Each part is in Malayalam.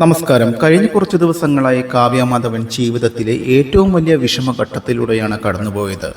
നമസ്കാരം. കഴിഞ്ഞ കുറച്ച് ദിവസങ്ങളായി കാവ്യമാധവൻ ജീവിതത്തിലെ ഏറ്റവും വലിയ വിഷമഘട്ടത്തിലൂടെയാണ് കടന്നുപോയത്.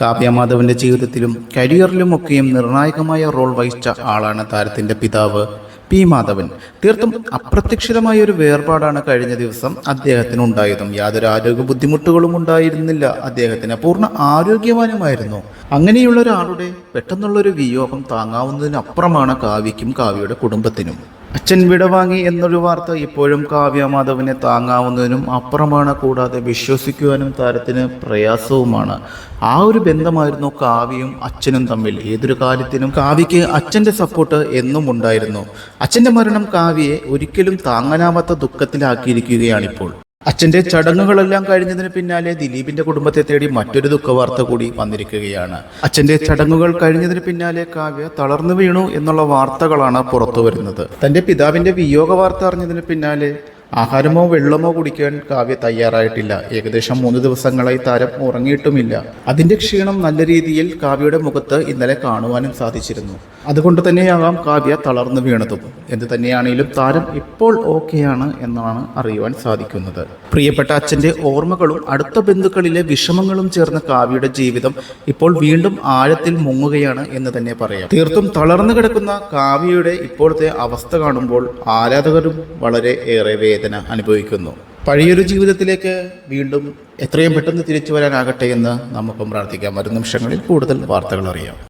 കാവ്യമാധവന്റെ ജീവിതത്തിലും കരിയറിലുമൊക്കെയും നിർണായകമായ റോൾ വഹിച്ച ആളാണ് താരത്തിന്റെ പിതാവ് പി മാധവൻ. തീർത്തും അപ്രത്യക്ഷിതമായ ഒരു വേർപാടാണ് കഴിഞ്ഞ ദിവസം അദ്ദേഹത്തിന് ഉണ്ടായതും. യാതൊരു ആരോഗ്യ ബുദ്ധിമുട്ടുകളും ഉണ്ടായിരുന്നില്ല. അദ്ദേഹത്തിന് പൂർണ ആരോഗ്യവാനുമായിരുന്നു. അങ്ങനെയുള്ള ഒരാളുടെ പെട്ടെന്നുള്ള ഒരു വിയോഗം താങ്ങാവുന്നതിനപ്പുറമാണ് കാവ്യയ്ക്കും കാവ്യയുടെ കുടുംബത്തിനും. അച്ഛൻ വിടവാങ്ങി എന്നൊരു വാർത്ത ഇപ്പോഴും കാവ്യ മാധവനെ താങ്ങാവുന്നതിനും അപ്പുറമാണ്. കൂടാതെ വിശ്വസിക്കുവാനും താരത്തിന് പ്രയാസവുമാണ്. ആ ഒരു ബന്ധമായിരുന്നു കാവ്യയും അച്ഛനും തമ്മിൽ. ഏതൊരു കാര്യത്തിനും കാവ്യയ്ക്ക് അച്ഛന്റെ സപ്പോർട്ട് എന്നും ഉണ്ടായിരുന്നു. അച്ഛന്റെ മരണം കാവ്യയെ ഒരിക്കലും താങ്ങാനാവാത്ത ദുഃഖത്തിലാക്കിയിരിക്കുകയാണിപ്പോൾ. അച്ഛന്റെ ചടങ്ങുകളെല്ലാം കഴിഞ്ഞതിന് പിന്നാലെ ദിലീപിന്റെ കുടുംബത്തെ തേടി മറ്റൊരു ദുഃഖവാർത്ത കൂടി വന്നിരിക്കുകയാണ്. അച്ഛന്റെ ചടങ്ങുകൾ കഴിഞ്ഞതിന് പിന്നാലെ കാവ്യ തളർന്നു വീണു എന്നുള്ള വാർത്തകളാണ് പുറത്തു വരുന്നത് തന്റെ പിതാവിന്റെ വിയോഗ വാർത്ത അറിഞ്ഞതിന് പിന്നാലെ ആഹാരമോ വെള്ളമോ കുടിക്കാൻ കാവ്യ തയ്യാറായിട്ടില്ല. ഏകദേശം മൂന്ന് ദിവസങ്ങളായി താരം ഉറങ്ങിയിട്ടുമില്ല. അതിന്റെ ക്ഷീണം നല്ല രീതിയിൽ കാവ്യയുടെ മുഖത്ത് ഇന്നലെ കാണുവാനും സാധിച്ചിരുന്നു. അതുകൊണ്ട് തന്നെയാകാം കാവ്യ തളർന്നു വീണതും. എന്ത് തന്നെയാണെങ്കിലും താരം ഇപ്പോൾ ഓക്കെയാണ് എന്നാണ് അറിയുവാൻ സാധിക്കുന്നത്. പ്രിയപ്പെട്ട അച്ഛന്റെ ഓർമ്മകളും അടുത്ത ബന്ധുക്കളിലെ വിഷമങ്ങളും ചേർന്ന കാവ്യയുടെ ജീവിതം ഇപ്പോൾ വീണ്ടും ആഴത്തിൽ മുങ്ങുകയാണ് എന്ന് തന്നെ പറയാം. തീർത്തും തളർന്നു കിടക്കുന്ന കാവ്യയുടെ ഇപ്പോഴത്തെ അവസ്ഥ കാണുമ്പോൾ ആരാധകരും വളരെ ഏറെ വേദന അനുഭവിക്കുന്നു. പഴയൊരു ജീവിതത്തിലേക്ക് വീണ്ടും എത്രയും പെട്ടെന്ന് തിരിച്ചു വരാനാകട്ടെ എന്ന് നമുക്കും പ്രാർത്ഥിക്കാം. വരും നിമിഷങ്ങളിൽ കൂടുതൽ വാർത്തകൾ അറിയാം.